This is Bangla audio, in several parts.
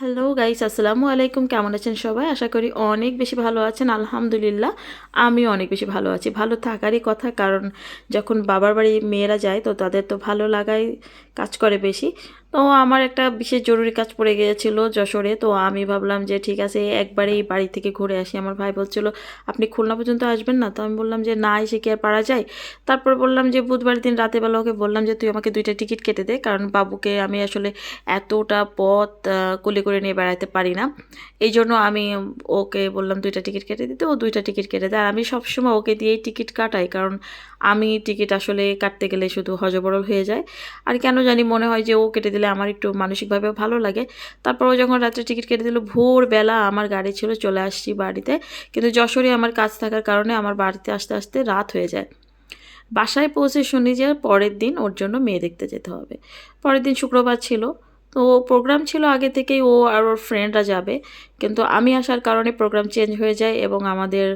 হ্যালো গাইস আসসালামু আলাইকুম কেমন আছেন সবাই? আশা করি অনেক বেশি ভালো আছেন। আলহামদুলিল্লাহ আমি অনেক বেশি ভালো আছি। ভালো থাকারই কথা, কারণ যখন বাবার বাড়ি মেয়েরা যায়, তো তাদের তো ভালো লাগাই কাজ করে বেশি। তো আমার একটা বিশেষ জরুরি কাজ পড়ে গিয়েছিল যশোরে। তো আমি ভাবলাম যে ঠিক আছে, একবারেই বাড়ি থেকে ঘুরে আসি। আমার ভাই বলছিল, আপনি খুলনা পর্যন্ত আসবেন না? তো আমি বললাম যে, না, এসে কি আর পারা যায়? তারপর বললাম যে, বুধবার দিন রাতেবেলা ওকে বললাম যে, তুই আমাকে দুইটা টিকিট কেটে দে, কারণ বাবুকে আমি আসলে এতটা পথ কোলে করে নিয়ে বেড়াতে পারি না। এই জন্য আমি ওকে বললাম দুইটা টিকিট কেটে দিতে, ও দুইটা টিকিট কেটে দেয়। আর আমি সবসময় ওকে দিয়েই টিকিট কাটাই, কারণ আমি টিকিট আসলে কাটতে গেলে শুধু হজবরল হয়ে যায়। আর কেন জানি মনে হয় যে, ও কেটে দিলে আমার একটু মানসিকভাবে ভালো লাগে। তারপরও যখন রাত্রে টিকিট কেটে দিল, ভোরবেলা আমার গাড়ি ছিল চলে আসছি বাড়িতে। কিন্তু যশোরে আমার কাজ থাকার কারণে আমার বাড়িতে আসতে আসতে রাত হয়ে যায়। বাসায় পৌঁছে শুনি যে পরের দিন ওর জন্য মেয়ে দেখতে যেতে হবে। পরের দিন শুক্রবার ছিল। তো প্রোগ্রাম ছিল আগে থেকেই ও আর ওর ফ্রেন্ডরা যাবে। কিন্তু আমি আসার কারণে প্রোগ্রাম চেঞ্জ হয়ে যায় এবং আমাদের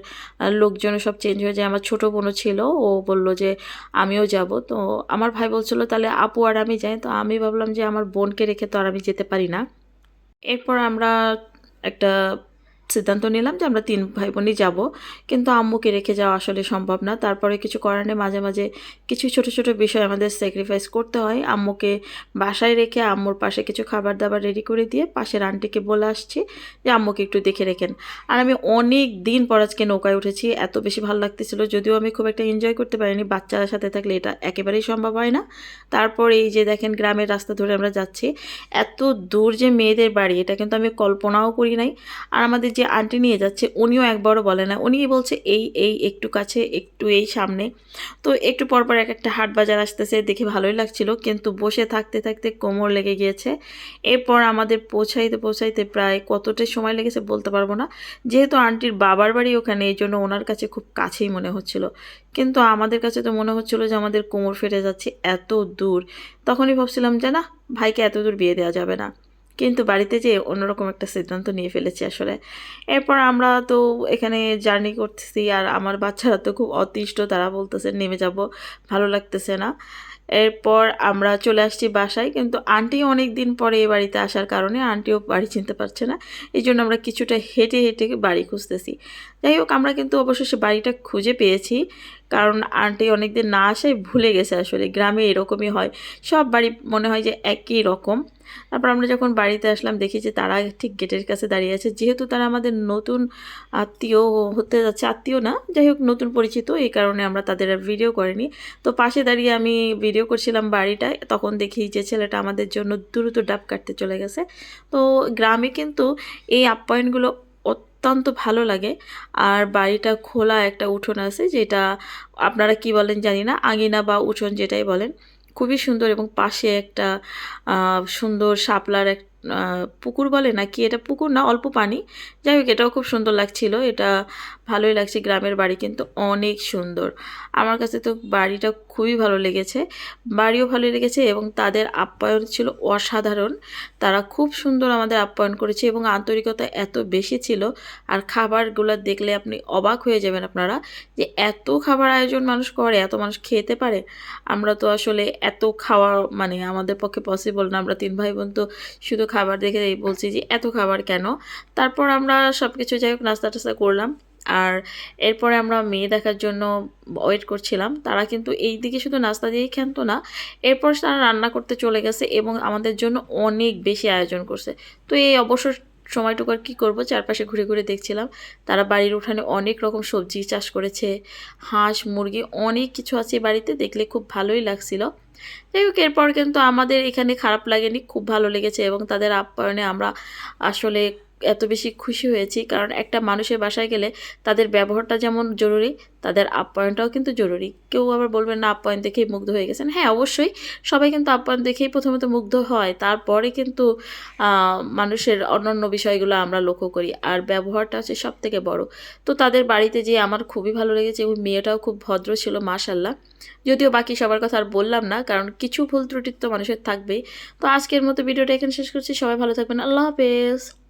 লোকজনও সব চেঞ্জ হয়ে যায়। আমার ছোটো বোনও ছিল, ও বলল যে আমিও যাব। তো আমার ভাই বলছিল, তাহলে আপু আর আমি যাই। তো আমি ভাবলাম যে আমার বোনকে রেখে তো আর আমি যেতে পারি না। এরপর আমরা একটা সিদ্ধান্ত নিলাম যে আমরা তিন ভাই বোনই যাব। কিন্তু আম্মুকে রেখে যাওয়া আসলে সম্ভব না। তারপরে কিছু করার নেই। মাঝে মাঝে কিছু ছোট ছোট বিষয় আমাদের স্যাক্রিফাইস করতে হয়। আম্মুকে বাসায় রেখে আম্মুর পাশে কিছু খাবার দাবার রেডি করে দিয়ে পাশের আন্টিকে বলে আসছি যে, আম্মুকে একটু দেখে রেখেন। আর আমি অনেক দিন পর আজকে নৌকায় উঠেছি। এত বেশি ভালো লাগতেছিল। যদিও আমি খুব একটা এনজয় করতে পারিনি। বাচ্চারা সাথে থাকলে এটা একেবারেই সম্ভব হয় না। তারপর এই যে দেখেন গ্রামের রাস্তা ধরে আমরা যাচ্ছি। এত দূর যে মেয়েদের বাড়ি, এটা কিন্তু আমি কল্পনাও করি নাই। আর আমাদের যে আন্টি নিয়ে যাচ্ছে, উনিও একবারও বলে না। উনি বলছে, এই এই, একটু কাছে, একটু এই সামনে। তো একটু পর পর এক একটা হাট বাজার আসতেছে, দেখে ভালোই লাগছিল। কিন্তু বসে থাকতে থাকতে কোমর লেগে গিয়েছে। এরপর আমাদের পৌঁছাইতে পৌঁছাইতে প্রায় কতটা সময় লেগেছে বলতে পারব না। যেহেতু আন্টির বাবার বাড়ি ওখানে, এই জন্য ওনার কাছে খুব কাছেই মনে হচ্ছিল। কিন্তু আমাদের কাছে তো মনে হচ্ছিল যে আমাদের কোমর ফেটে যাচ্ছে এত দূর। তখনই ভাবছিলাম যে, না, ভাইকে এত দূর বিয়ে দেওয়া যাবে না। কিন্তু বাড়িতে যে অন্যরকম একটা সিদ্ধান্ত নিয়ে ফেলেছি আসলে। এরপর আমরা তো এখানে জার্নি করতেছি আর আমার বাচ্চারা তো খুব অতিষ্ঠ, তারা বলতেছে, নেমে যাব, ভালো লাগতেছে না। এরপর আমরা চলে আসছি বাসায়, কিন্তু আন্টি অনেক দিন পরে এই বাড়িতে আসার কারণে আন্টিও বাড়ি চিনতে পারছে না, এই জন্য আমরা কিছুটা হেঁটে হেঁটে বাড়ি খুঁজতেছি। যাই হোক, আমরা কিন্তু অবশেষে বাড়িটা খুঁজে পেয়েছি, কারণ আন্টি অনেক দিন না আসায় ভুলে গেছে আসলে, গ্রামে এরকমই হয়, সব বাড়ি মনে হয় যে একই রকম। তারপর আমরা যখন বাড়িতে আসলাম, দেখি যে তারা ঠিক গেটের কাছে দাঁড়িয়ে আছে, যেহেতু তারা আমাদের নতুন আত্মীয় হতে যাচ্ছে, আত্মীয় না, যাই হোক, নতুন পরিচিত, এই কারণে আমরা তাদের ভিডিও করিনি। তো পাশে দাঁড়িয়ে আমি ভিডিও করছিলাম বাড়িটায় তখন দেখি যে ছেলেটা আমাদের জন্য দ্রুত ডাব কাটতে চলে গেছে। তো গ্রামে কিন্তু এই আপ্যায়নগুলো অত্যন্ত ভালো লাগে। আর বাড়িটা খোলা একটা উঠোন আছে যেটা আপনারা কি বলেন জানি না আঙিনা বা উঠোন যেটাই বলেন খুবই সুন্দর এবং পাশে একটা সুন্দর শাপলার এক আহ, পুকুর বলে না কি এটা পুকুর না, অল্প পানি। যাই হোক, এটাও খুব সুন্দর লাগছিল। এটা ভালোই লাগছে গ্রামের বাড়ি, কিন্তু অনেক সুন্দর। আমার কাছে তো বাড়িটা খুবই ভালো লেগেছে। বাড়িও ভালো লেগেছে এবং তাদের আপ্যায়ন ছিল অসাধারণ। তারা খুব সুন্দর আমাদের আপ্যায়ন করেছে এবং আন্তরিকতা এত বেশি ছিল। আর খাবারগুলো দেখলে আপনি অবাক হয়ে যাবেন আপনারা যে এত খাবার আয়োজন মানুষ করে, এত মানুষ খেতে পারে। আমরা তো আসলে এত খাওয়া মানে আমাদের পক্ষে পসিবল না। আমরা তিন ভাই বোন তো শুধু খাবার দেখে বলছি যে, এত খাবার কেন? তারপর আমরা সব কিছু যাই হোক, নাস্তা টাস্তা করলাম। আর এরপরে আমরা মেয়ে দেখার জন্য ওয়েট করছিলাম। তারা কিন্তু এই দিকে শুধু নাস্তা দিয়েই খেতো না, এরপর তারা রান্না করতে চলে গেছে এবং আমাদের জন্য অনেক বেশি আয়োজন করছে। তো এই অবসর সময়টুকু আর কী করব? চারপাশে ঘুরে ঘুরে দেখছিলাম। তারা বাড়ির উঠানে অনেক রকম সবজি চাষ করেছে। হাঁস, মুরগি অনেক কিছু আছে বাড়িতে। দেখলে খুব ভালোই লাগছিল। যাই হোক, এরপর কিন্তু আমাদের এখানে খারাপ লাগেনি। খুব ভালো লেগেছে এবং তাদের আপ্যায়নে আমরা আসলে এত বেশি খুশি হয়েছি। কারণ একটা মানুষের বাসায় গেলে তাদের ব্যবহারটা যেমন জরুরি, তাদের আপ্যায়নটাও কিন্তু জরুরি। কেউ আবার বলবেন না, আপ্যায়ন দেখেই মুগ্ধ হয়ে গেছেন। হ্যাঁ অবশ্যই। সবাই কিন্তু আপ্যায়ন দেখেই প্রথমত মুগ্ধ হয়। তারপরে কিন্তু মানুষের অন্যান্য বিষয়গুলো আমরা লক্ষ্য করি। আর ব্যবহারটা হচ্ছে সব থেকে বড়। তো তাদের বাড়িতে যেয়ে আমার খুবই ভালো লেগেছে এবং মেয়েটাও খুব ভদ্র ছিল মাশাল্লাহ যদিও বাকি সবার কথা আর বললাম না, কারণ কিছু ভুল ত্রুটি তো মানুষের থাকবেই। তো আজকের মতো ভিডিওটা এখানে শেষ করছি। সবাই ভালো থাকবেন। আল্লাহ হাফেজ।